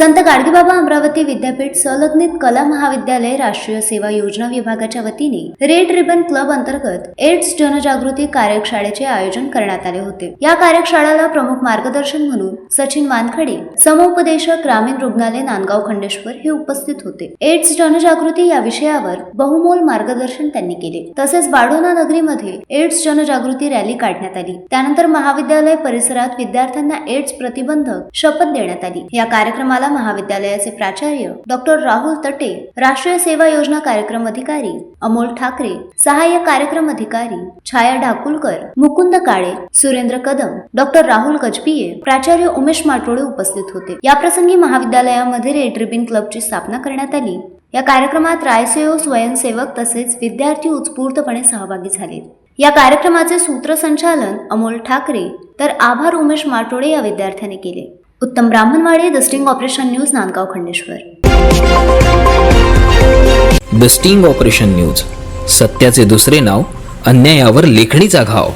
संत गाडगेबाबा अमरावती विद्यापीठ संलग्नित कला महाविद्यालय राष्ट्रीय सेवा योजना विभागाच्या वतीने रेड रिबन क्लब अंतर्गत एड्स जनजागृती कार्यशाळेचे आयोजन करण्यात आले होते. या कार्यशाळेला प्रमुख मार्गदर्शन म्हणून सचिन वानखडे समुपदेशक ग्रामीण रुग्णालय नांदगाव खंडेश्वर हे उपस्थित होते. एड्स जनजागृती या विषयावर बहुमोल मार्गदर्शन त्यांनी केले. तसेच बाडोना नगरीमध्ये एड्स जनजागृती रॅली काढण्यात आली. त्यानंतर महाविद्यालय परिसरात विद्यार्थ्यांना एड्स प्रतिबंधक शपथ देण्यात आली. या कार्यक्रमाला महाविद्यालयाचे प्राचार्य डॉक्टर राहुल तटे राष्ट्रीय सेवा योजना कार्यक्रम अधिकारी अमोल ठाकरे सहाय्यक कार्यक्रम अधिकारी छाया ढाकुलकर मुकुंद काळे सुरेंद्र कदम डॉक्टर राहुल गजबिये प्राचार्य उमेश माटोळे उपस्थित होते. याप्रसंगी महाविद्यालयामध्ये रेड रिबिन क्लबची स्थापना करण्यात आली. या कार्यक्रमात रायसेओ स्वयंसेवक तसेच विद्यार्थी उत्स्फूर्तपणे सहभागी झाले. या कार्यक्रमाचे सूत्रसंचालन अमोल ठाकरे तर आभार उमेश माटोळे या विद्यार्थ्याने केले. Uttam Brahmanwade the sting operation news Nandgaon Khandeshwar. The sting operation news सत्याचे दुसरे नाव अन्यायावर लेखणीचा घाव.